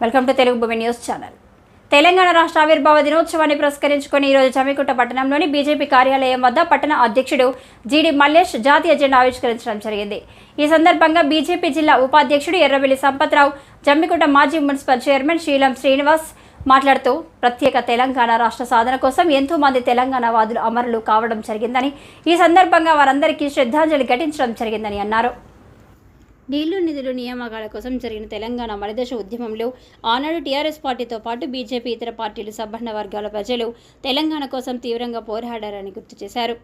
Welcome to Telugu భూమి news channel Telangana రాష్ట్ర ఆవిర్భావ దినోత్సవాన్ని పురస్కరించుకొని ఈరోజు జమ్మికుంట పట్టణంలోని బీజేపీ కార్యాలయం వద్ద పట్టణ అధ్యక్షుడు జీడి మల్లేష్ జాతీయ జెండా ఆవిష్కరించడం జరిగింది. ఈ సందర్భంగా బీజేపీ జిల్లా ఉపాధ్యక్షుడు ఎర్రవెల్లి సంపత్రావు జమ్మికుంట మాజీ మున్సిపల్ చైర్మన్ శ్రీలం శ్రీనివాస్ మాట్లాడుతూ ప్రత్యేక తెలంగాణ రాష్ట్ర సాధన కోసం ఎంతో మంది తెలంగాణ వాదులు అమరులు కావడం జరిగిందని ఈ సందర్భంగా వారందరికీ శ్రద్ధాంజలి ఘటించడం జరిగిందని అన్నారు. నీళ్ళు నిధులు నియామకాల కోసం జరిగిన తెలంగాణ మలిదశ ఉద్యమంలో ఆనాడు టీఆర్ఎస్ పార్టీతో పాటు బీజేపీ ఇతర పార్టీలు సబ్బన్న వర్గాల ప్రజలు తెలంగాణ కోసం తీవ్రంగా పోరాడారని గుర్తు చేశారు.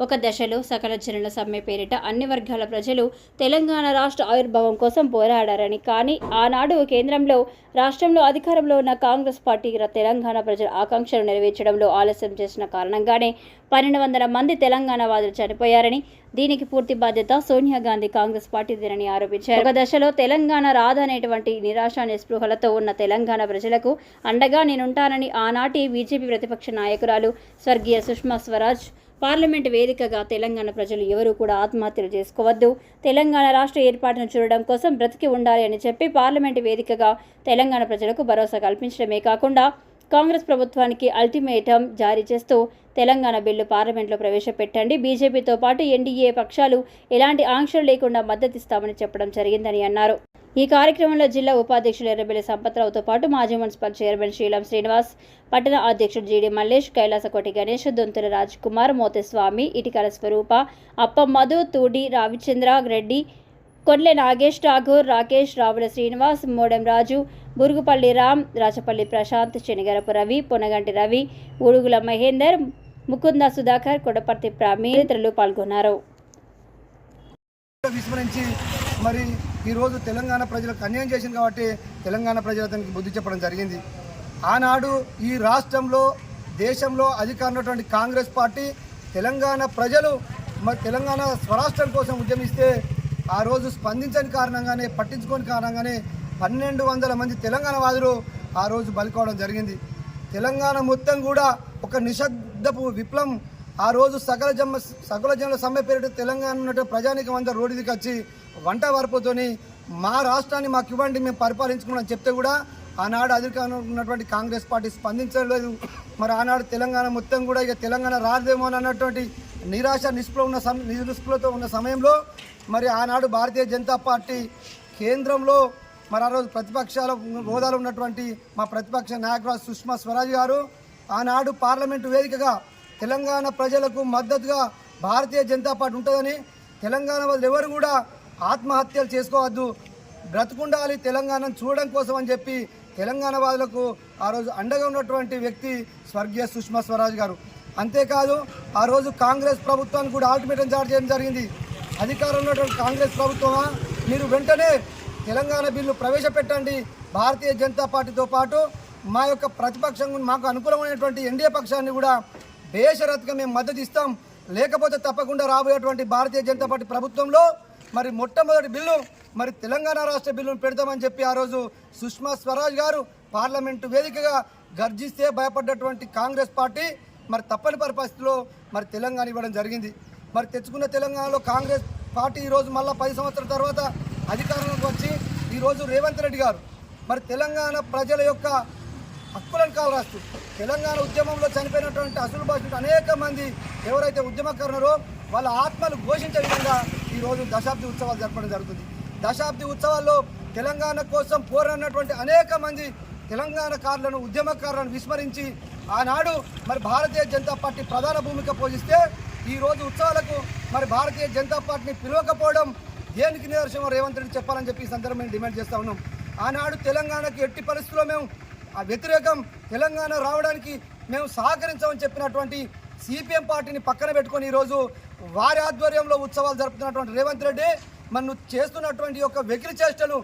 ఒక దశలో సకల జనుల సమ్మె పేరిట అన్ని వర్గాల ప్రజలు తెలంగాణ రాష్ట్ర ఆవిర్భావం కోసం పోరాడారని. కానీ ఆనాడు కేంద్రంలో రాష్ట్రంలో అధికారంలో ఉన్న కాంగ్రెస్ పార్టీ తెలంగాణ ప్రజల ఆకాంక్షలు నెరవేర్చడంలో ఆలస్యం చేసిన కారణంగానే పన్నెండు వందల మంది తెలంగాణ వాదులు చనిపోయారని దీనికి పూర్తి బాధ్యత సోనియా గాంధీ కాంగ్రెస్ పార్టీదేనని ఆరోపించారు. ఒక దశలో తెలంగాణ రాదనేటువంటి నిరాశ నిస్పృహలతో ఉన్న తెలంగాణ ప్రజలకు అండగా నేనుంటానని ఆనాటి బీజేపీ ప్రతిపక్ష నాయకురాలు స్వర్గీయ సుష్మా స్వరాజ్ పార్లమెంట్ వేదికగా తెలంగాణ ప్రజలు ఎవరూ కూడా ఆత్మహత్యలు చేసుకోవద్దు. తెలంగాణ రాష్ట్ర ఏర్పాటును చూడడం కోసం బ్రతికి ఉండాలి అని చెప్పి పార్లమెంట్ వేదికగా తెలంగాణ ప్రజలకు భరోసా కల్పించడమే కాకుండా కాంగ్రెస్ ప్రభుత్వానికి అల్టిమేటం జారీ చేస్తూ తెలంగాణ బిల్లు పార్లమెంట్లో ప్రవేశపెట్టండి. బీజేపీతో పాటు ఎన్డీఏ పక్షాలు ఎలాంటి ఆంక్షలు లేకుండా మద్దతిస్తామని చెప్పడం జరిగిందని అన్నారు. ఈ కార్యక్రమంలో జిల్లా ఉపాధ్యక్షులు ఎర్రబెల్లి సంపత్రావుతో పాటు మాజీ మున్సిపల్ చైర్మన్ శ్రీలం శ్రీనివాస్ పట్టణ అధ్యక్షుడు జీడి మల్లేష్ కైలాసకోటి గణేష్ దొంతుల రాజ్ కుమార్ మోతస్వామి ఇటికల స్వరూప అప్ప మధు తూడి రావిచంద్ర రెడ్డి కొర్లె నాగేష్ ఠాగూర్ రాకేష్ రావుల శ్రీనివాస్ మోడెం రాజు బురుగుపల్లి రామ్ రాచపల్లి ప్రశాంత్ శనిగరపు రవి పొనగంటి రవి ఉడుగుల మహేందర్ ముకుంద సుధాకర్ కొడపర్తి ప్రామి ఇతరులు పాల్గొన్నారు. విస్మరించి మరి ఈరోజు తెలంగాణ ప్రజలకు అన్యాయం చేసింది కాబట్టి తెలంగాణ ప్రజలు అతనికి బుద్ధి చెప్పడం జరిగింది. ఆనాడు ఈ రాష్ట్రంలో దేశంలో అధికారం కాంగ్రెస్ పార్టీ తెలంగాణ ప్రజలు తెలంగాణ స్వరాష్ట్రం కోసం ఉద్యమిస్తే ఆ రోజు స్పందించని కారణంగానే పట్టించుకోని కారణంగానే పన్నెండు వందల మంది తెలంగాణ వాదులు ఆ రోజు బలికోవడం జరిగింది. తెలంగాణ మొత్తం కూడా ఒక నిశ్శబ్దపు విప్లవం ఆ రోజు సకల జమ్మ సకల జనుల సమ్మె పేరిట తెలంగాణ ఉన్నటువంటి ప్రజానికం అంతా రోడ్డు వచ్చి వంట వరపుతోని మా రాష్ట్రాన్ని మాకు ఇవ్వండి మేము పరిపాలించుకున్నాం చెప్తే కూడా ఆనాడు అధికారంలో ఉన్నటువంటి కాంగ్రెస్ పార్టీ స్పందించలేదు. మరి ఆనాడు తెలంగాణ మొత్తం కూడా ఇక తెలంగాణ రాదేమో అని అన్నటువంటి నిరాశ నిస్పృహ ఉన్న సమ నిస్పృహతో ఉన్న సమయంలో మరి ఆనాడు భారతీయ జనతా పార్టీ కేంద్రంలో మరి ఆ రోజు ప్రతిపక్షాల హోదాలో ఉన్నటువంటి మా ప్రతిపక్ష నాయకురాలు సుష్మా స్వరాజ్ గారు ఆనాడు పార్లమెంటు వేదికగా తెలంగాణ ప్రజలకు మద్దతుగా భారతీయ జనతా పార్టీ ఉంటుందని తెలంగాణ వాళ్ళు ఎవరు కూడా ఆత్మహత్యలు చేసుకోవద్దు. బ్రతుకుండాలి తెలంగాణను చూడడం కోసం అని చెప్పి తెలంగాణ వాదులకు ఆ రోజు అండగా ఉన్నటువంటి వ్యక్తి స్వర్గీయ సుష్మా స్వరాజ్ గారు. అంతేకాదు ఆ రోజు కాంగ్రెస్ ప్రభుత్వాన్ని కూడా ఆల్టిమేటం జారీ చేయడం జరిగింది. అధికారంలో ఉన్నటువంటి కాంగ్రెస్ ప్రభుత్వమా? మీరు వెంటనే తెలంగాణ బిల్లు ప్రవేశపెట్టండి. భారతీయ జనతా పార్టీతో పాటు మా యొక్క ప్రతిపక్షం మాకు అనుకూలమైనటువంటి ఎన్డీఏ పక్షాన్ని కూడా బేషరత్గా మేము మద్దతు ఇస్తాం. లేకపోతే తప్పకుండా రాబోయేటువంటి భారతీయ జనతా పార్టీ ప్రభుత్వంలో మరి మొట్టమొదటి బిల్లు మరి తెలంగాణ రాష్ట్ర బిల్లును పెడతామని చెప్పి ఆ రోజు సుష్మా స్వరాజ్ గారు పార్లమెంటు వేదికగా గర్జిస్తే భయపడ్డటువంటి కాంగ్రెస్ పార్టీ మరి తప్పని పరిస్థితిలో మరి తెలంగాణ ఇవ్వడం జరిగింది. మరి తెచ్చుకున్న తెలంగాణలో కాంగ్రెస్ పార్టీ ఈరోజు మళ్ళీ పది సంవత్సరాల తర్వాత అధికారంలోకి వచ్చి ఈరోజు రేవంత్ రెడ్డి గారు మరి తెలంగాణ ప్రజల యొక్క హక్కులను కాలు రాస్తూ తెలంగాణ ఉద్యమంలో చనిపోయినటువంటి అసలు భాషలు అనేక మంది ఎవరైతే ఉద్యమకారున్నారో వాళ్ళ ఆత్మలు ఘోషించే విధంగా ఈరోజు దశాబ్ది ఉత్సవాలు జరపడం జరుగుతుంది. దశాబ్ది ఉత్సవాల్లో తెలంగాణ కోసం పోరాడినటువంటి అనేక మంది తెలంగాణకారులను ఉద్యమకారులను విస్మరించి ఆనాడు మరి భారతీయ జనతా పార్టీ ప్రధాన భూమిక పోషిస్తే ఈ రోజు ఉత్సవాలకు మరి భారతీయ జనతా పార్టీని పిలవకపోవడం దేనికి నిదర్శనం రేవంత్ రెడ్డి చెప్పాలని చెప్పి ఈ సందర్భంగా డిమాండ్ చేస్తా ఉన్నాం. ఆనాడు తెలంగాణకి ఎట్టి పరిస్థితుల్లో మేము ఆ వ్యతిరేకం తెలంగాణ రావడానికి మేము సహకరించమని చెప్పినటువంటి సిపిఎం పార్టీని పక్కన పెట్టుకొని ఈరోజు వారి ఆధ్వర్యంలో ఉత్సవాలు జరుపుతున్నటువంటి రేవంత్ రెడ్డి మరి నువ్వు చేస్తున్నటువంటి యొక్క వెకిలి చేష్టలు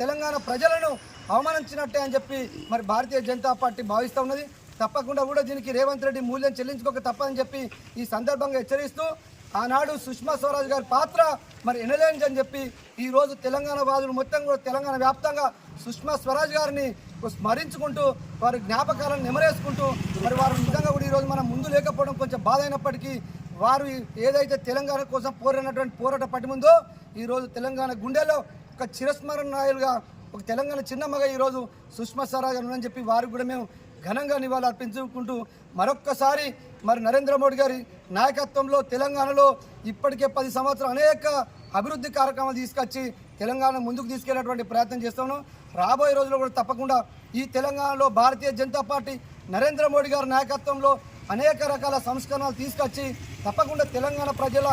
తెలంగాణ ప్రజలను అవమానించినట్టే అని చెప్పి మరి భారతీయ జనతా పార్టీ భావిస్తూ ఉన్నది. తప్పకుండా కూడా దీనికి రేవంత్ రెడ్డి మూల్యం చెల్లించుకోక తప్పని చెప్పి ఈ సందర్భంగా హెచ్చరిస్తూ ఆనాడు సుష్మా స్వరాజ్ గారి పాత్ర మరి ఎనలేనిదని అని చెప్పి ఈ రోజు తెలంగాణ వాదులు మొత్తం కూడా తెలంగాణ వ్యాప్తంగా సుష్మా స్వరాజ్ గారిని స్మరించుకుంటూ వారి జ్ఞాపకాలను నెమరేసుకుంటూ మరి వారు నిజంగా కూడా ఈరోజు మనం ముందు లేకపోవడం కొంచెం బాధ అయినప్పటికీ వారు ఏదైతే తెలంగాణ కోసం పోరాడినటువంటి పోరాట పట్టి ముందో ఈరోజు తెలంగాణ గుండెలో ఒక చిరస్మరణాయులుగా ఒక తెలంగాణ చిన్నమ్మగా ఈరోజు సుష్మా స్వరాజ్ అని చెప్పి వారికి కూడా మేము ఘనంగా నివాళులు అర్పించుకుంటూ మరొక్కసారి మరి నరేంద్ర మోడీ గారి నాయకత్వంలో తెలంగాణలో ఇప్పటికే పది సంవత్సరాలు అనేక అభివృద్ధి కార్యక్రమాలు తీసుకొచ్చి తెలంగాణ ముందుకు తీసుకెళ్ళేటువంటి ప్రయత్నం చేస్తాను. రాబోయే రోజుల్లో కూడా తప్పకుండా ఈ తెలంగాణలో భారతీయ జనతా పార్టీ నరేంద్ర మోడీ గారి నాయకత్వంలో అనేక రకాల సంస్కరణలు తీసుకొచ్చి తప్పకుండా తెలంగాణ ప్రజల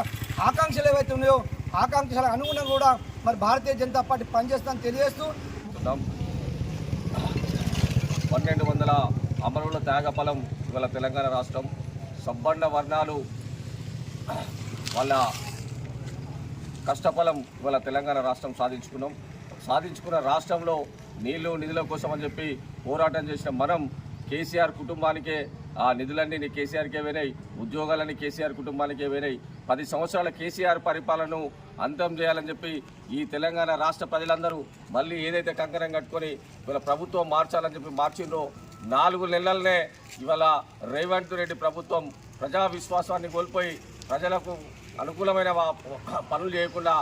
ఆకాంక్షలు ఏవైతే ఉన్నాయో ఆకాంక్షల అనుగుణంగా కూడా మరి భారతీయ జనతా పార్టీ పనిచేస్తుందని తెలియజేస్తూ పన్నెండు వందల అమరుల త్యాగఫలం ఇవాళ తెలంగాణ రాష్ట్రం. సబ్బండ వర్ణాలు వాళ్ళ కష్టఫలం ఇవాళ తెలంగాణ రాష్ట్రం సాధించుకున్నాం. సాధించుకున్న రాష్ట్రంలో నీళ్ళు నిధుల కోసం అని చెప్పి పోరాటం చేసిన మనం కేసీఆర్ కుటుంబానికే ఆ నిధులన్నీ కేసీఆర్కే పోయినాయి ఉద్యోగాలన్నీ కేసీఆర్ కుటుంబానికే పోయినాయి పది సంవత్సరాల కేసీఆర్ పరిపాలనను అంతం చేయాలని చెప్పి ఈ తెలంగాణ రాష్ట్ర ప్రజలందరూ మళ్ళీ ఏదైతే కంకణం కట్టుకొని ఇవాళ ప్రభుత్వం మార్చాలని చెప్పి మార్చిండ్రో నాలుగు నెలలనే ఇవాళ రేవంత్ రెడ్డి ప్రభుత్వం ప్రజా విశ్వాసాన్ని కోల్పోయి ప్రజలకు అనుకూలమైన పనులు చేయకుండా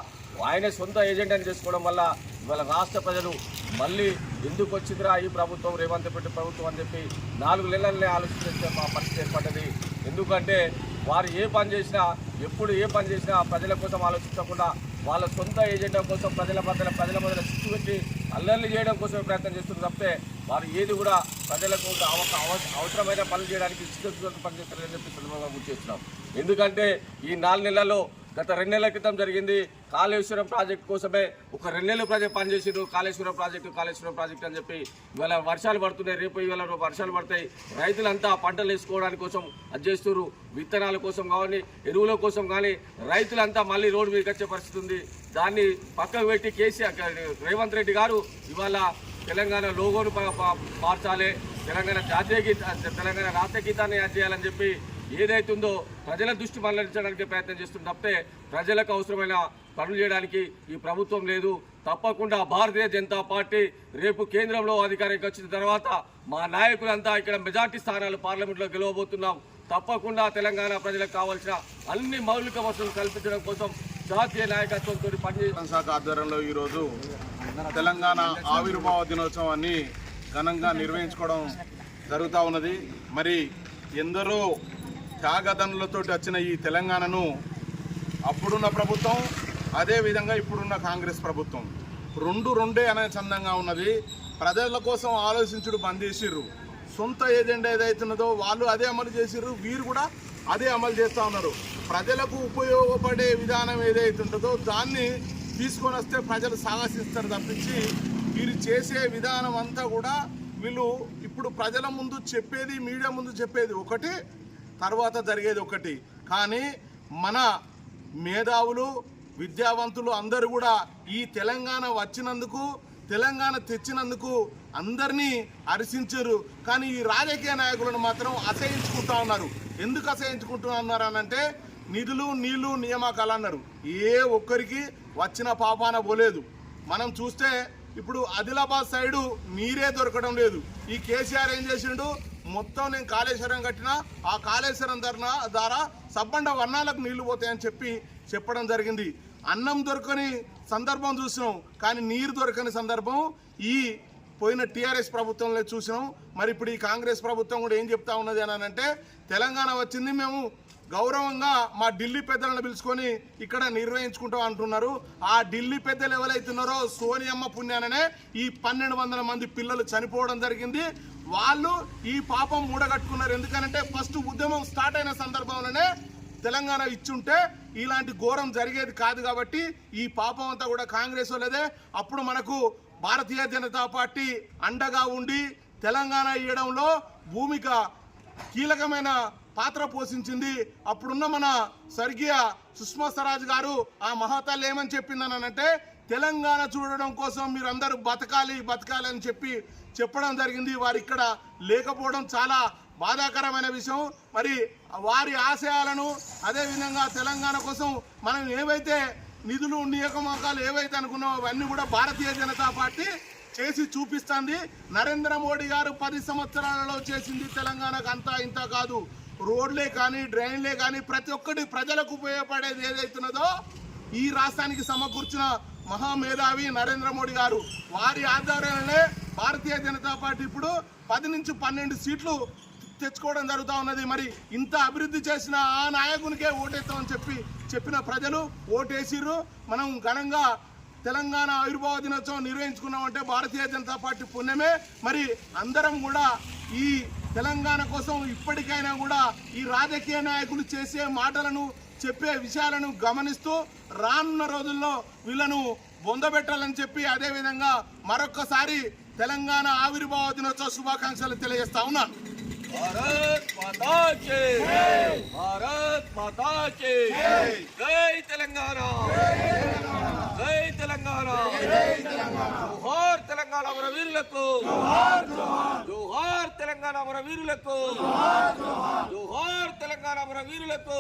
ఆయన సొంత ఏజెంట్ అని చేసుకోవడం వల్ల ఇవాళ రాష్ట్ర ప్రజలు మళ్ళీ ఎందుకు వచ్చిందిరా ఈ ప్రభుత్వం రేవంత్ రెడ్డి ప్రభుత్వం అని చెప్పి నాలుగు నెలలనే ఆలోచించే మా పరిస్థితి ఏర్పడ్డది. ఎందుకంటే వారు ఏ పని చేసినా ఎప్పుడు ఏ పని చేసినా ప్రజల కోసం ఆలోచించకుండా వాళ్ళ సొంత ఏజెండా కోసం ప్రజల మధ్య ప్రజల మధ్య చిచ్చు పెట్టి అల్లర్లు చేయడం కోసమే ప్రయత్నం చేస్తున్నారు తప్పితే వారు ఏది కూడా ప్రజలకు అవసరమైన పనులు చేయడానికి ఇష్టం పనిచేస్తారని చెప్పి సందర్భంగా గుర్తు చేస్తున్నాం ఎందుకంటే ఈ నాలుగు నెలల్లో గత రెండు నెలల క్రితం జరిగింది. కాళేశ్వరం ప్రాజెక్ట్ కోసమే ఒక రెండు నెలలు ప్రాజెక్ట్ పనిచేసారు కాళేశ్వరం ప్రాజెక్టు కాళేశ్వరం ప్రాజెక్ట్ అని చెప్పి ఇవాళ వర్షాలు పడుతున్నాయి. రేపు ఇవాళ రేపు వర్షాలు పడతాయి. రైతులంతా పంటలు వేసుకోవడానికి కోసం అది చేస్తున్నారు విత్తనాల కోసం కానీ ఎరువుల కోసం కానీ రైతులంతా మళ్ళీ రోడ్డు మీదకి వచ్చే పరిస్థితి ఉంది. దాన్ని పక్కకు పెట్టి కేసీఆర్ రేవంత్ రెడ్డి గారు ఇవాళ తెలంగాణ లోగోను ప- మార్చాలి. తెలంగాణ జాతీయ గీత తెలంగాణ రాష్ట్ర గీతాన్ని యాడ్ చేయాలని చెప్పి ఏదైతుందో ప్రజల దృష్టి మళ్ళించడానికి ప్రయత్నం చేస్తుంది తప్పితే ప్రజలకు అవసరమైన పనులు చేయడానికి ఈ ప్రభుత్వం లేదు. తప్పకుండా భారతీయ జనతా పార్టీ రేపు కేంద్రంలో అధికారానికి వచ్చిన తర్వాత మా నాయకులంతా ఇక్కడ మెజార్టీ స్థానాలు పార్లమెంట్లో గెలవబోతున్నాం. తప్పకుండా తెలంగాణ ప్రజలకు కావాల్సిన అన్ని మౌలిక వసతులు కల్పించడం కోసం జాతీయ నాయకత్వంతో పనిచే శాఖ ఆధ్వర్యంలో ఈరోజు తెలంగాణ ఆవిర్భావ దినోత్సవాన్ని ఘనంగా నిర్వహించుకోవడం జరుగుతూ ఉన్నది. మరి ఎందరో త్యాగదనులతో వచ్చిన ఈ తెలంగాణను అప్పుడున్న ప్రభుత్వం అదేవిధంగా ఇప్పుడున్న కాంగ్రెస్ ప్రభుత్వం. రెండు రెండే అనే చందంగా ఉన్నది. ప్రజల కోసం ఆలోచించుడు బంద్ చేసిర్రు. సొంత ఏజెండా ఏదైతున్నదో వాళ్ళు అదే అమలు చేసిర్రు. వీరు కూడా అదే అమలు చేస్తూ ఉన్నారు. ప్రజలకు ఉపయోగపడే విధానం ఏదైతే ఉంటుందో దాన్ని తీసుకొని వస్తే ప్రజలు సాహసిస్తారు తప్పించి వీరు చేసే విధానం అంతా కూడా వీళ్ళు ఇప్పుడు ప్రజల ముందు చెప్పేది మీడియా ముందు చెప్పేది ఒకటి తర్వాత జరిగేది ఒకటి. కానీ మన మేధావులు విద్యావంతులు అందరూ కూడా ఈ తెలంగాణ వచ్చినందుకు తెలంగాణ తెచ్చినందుకు అందరినీ హర్షించారు కానీ ఈ రాజకీయ నాయకులను మాత్రం అసహించుకుంటా ఉన్నారు. ఎందుకు అసహించుకుంటున్నారు అని అంటే నిధులు నీళ్ళు నియామకాలు అన్నారు. ఏ ఒక్కరికి వచ్చిన పాపాన పోలేదు. మనం చూస్తే ఇప్పుడు ఆదిలాబాద్ సైడు నీరే దొరకడం లేదు. ఈ కేసీఆర్ ఏం చేసిండు? మొత్తం నేను కాళేశ్వరం కట్టినా ఆ కాళేశ్వరం ధరణ ద్వారా సబ్బండ వర్ణాలకు నీళ్ళు పోతాయని చెప్పి చెప్పడం జరిగింది. అన్నం దొరకని సందర్భం చూసినాం కానీ నీరు దొరకని సందర్భం ఈ పోయిన టీఆర్ఎస్ ప్రభుత్వంలో చూసినాం. మరి ఇప్పుడు ఈ కాంగ్రెస్ ప్రభుత్వం కూడా ఏం చెప్తా ఉన్నది అని అంటే తెలంగాణ వచ్చింది మేము గౌరవంగా మా ఢిల్లీ పెద్దలను పిలుచుకొని ఇక్కడ నిర్వహించుకుంటాం అంటున్నారు. ఆ ఢిల్లీ పెద్దలు ఎవరైతున్నారో సోనియమ్మ పుణ్యాననే ఈ పన్నెండు వందల మంది పిల్లలు చనిపోవడం జరిగింది. వాళ్ళు ఈ పాపం మూడగట్టుకున్నారు ఎందుకంటే ఫస్ట్ ఉద్యమం స్టార్ట్ అయిన సందర్భంలోనే తెలంగాణ ఇచ్చుంటే ఇలాంటి ఘోరం జరిగేది కాదు కాబట్టి ఈ పాపం అంతా కూడా కాంగ్రెస్ వాళ్ళదే. అప్పుడు మనకు భారతీయ జనతా పార్టీ అండగా ఉండి తెలంగాణ ఇవ్వడంలో భూమిక కీలకమైన పాత్ర పోషించింది. అప్పుడున్న మన స్వర్గీయ సుష్మా స్వరాజ్ గారు ఆ మహాతల్లి ఏమని చెప్పిందనంటే తెలంగాణ చూడడం కోసం మీరందరూ బతకాలి బతకాలి అని చెప్పి చెప్పడం జరిగింది. వారు ఇక్కడ లేకపోవడం చాలా బాధాకరమైన విషయం. మరి వారి ఆశయాలను అదేవిధంగా తెలంగాణ కోసం మనం ఏవైతే నిధులు నియామకాలు ఏవైతే అనుకున్నామో అవన్నీ కూడా భారతీయ జనతా పార్టీ చేసి చూపిస్తుంది. నరేంద్ర మోడీ గారు పది సంవత్సరాలలో చేసింది తెలంగాణకు అంతా ఇంత కాదు. రోడ్లే కానీ డ్రైన్లే కానీ ప్రతి ఒక్కటి ప్రజలకు ఉపయోగపడేది ఏదైతున్నదో ఈ రాష్ట్రానికి సమకూర్చిన మహామేధావి నరేంద్ర మోడీ గారు. వారి ఆధ్వర్యంలోనే భారతీయ జనతా పార్టీ ఇప్పుడు పది నుంచి పన్నెండు సీట్లు తెచ్చుకోవడం జరుగుతూ ఉన్నది. మరి ఇంత అభివృద్ధి చేసిన ఆ నాయకునికే ఓటేస్తామని చెప్పి చెప్పిన ప్రజలు ఓటేసిర్రు. మనం ఘనంగా తెలంగాణ ఆవిర్భావ దినోత్సవం నిర్వహించుకున్నామంటే భారతీయ జనతా పార్టీ పుణ్యమే. మరి అందరం కూడా ఈ తెలంగాణ కోసం ఇప్పటికైనా కూడా ఈ రాజకీయ నాయకులు చేసే మాటలను చెప్పే విషయాలను గమనిస్తూ రానున్న రోజుల్లో వీళ్ళను బొందబెట్టాలని చెప్పి అదేవిధంగా మరొక్కసారి తెలంగాణ ఆవిర్భావ దినోత్సవ శుభాకాంక్షలు తెలియజేస్తా ఉన్నాను. భారత్ మాతా భారత్ మాతా జై తెలంగాణ జై తెలంగాణ జోహార్ తెలంగాణ అమర వీరులకు జోహార్ తెలంగాణ అమర వీరులకు జోహార్ తెలంగాణ అమర వీరులకు